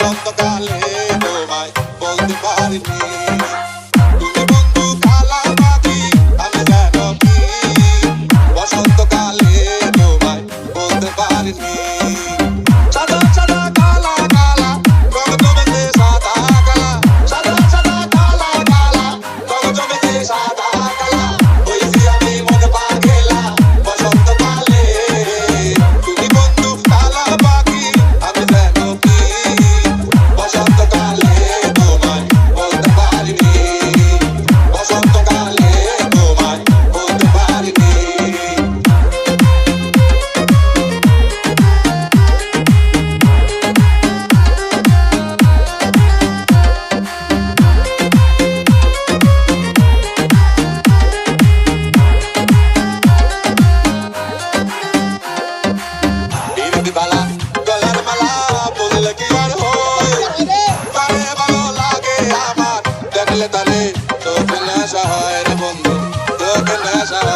সন্তকালে তোমায় বলতে পারিনি। que pasa.